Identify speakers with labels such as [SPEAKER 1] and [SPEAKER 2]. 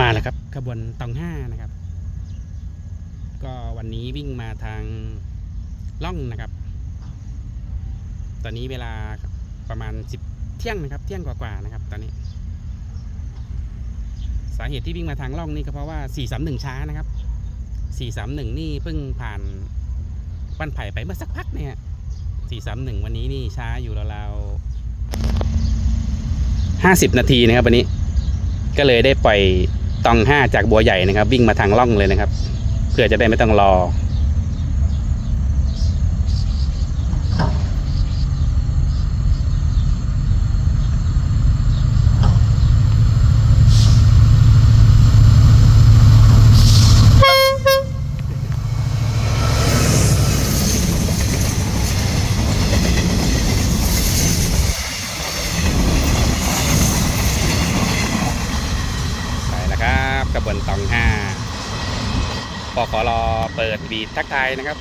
[SPEAKER 1] มาแล้วครับขบวนตองห้านะครับ ก็วันนี้วิ่งมาทางล่องนะครับ ตอนนี้เวลาประมาณสิบเที่ยงนะครับ เที่ยงกว่าๆนะครับ ตอนนี้ สาเหตุที่วิ่งมาทางล่องนี่ก็เพราะว่า431ช้านะครับ431นี่เพิ่งผ่านบ้านไผ่ไปเมื่อสักพักเนี่ย431วันนี้นี่ช้าอยู่ราวๆ50นาทีนะครับวันนี้ ก็เลยได้ปล่อยตองห้าจากบัวใหญ่นะครับ วิ่งมาทางล่องเลยนะครับ เพื่อจะได้ไม่ต้องรอ ครับกระบวนตองห้าปขอรอเปิดบีดทักทายนะครับ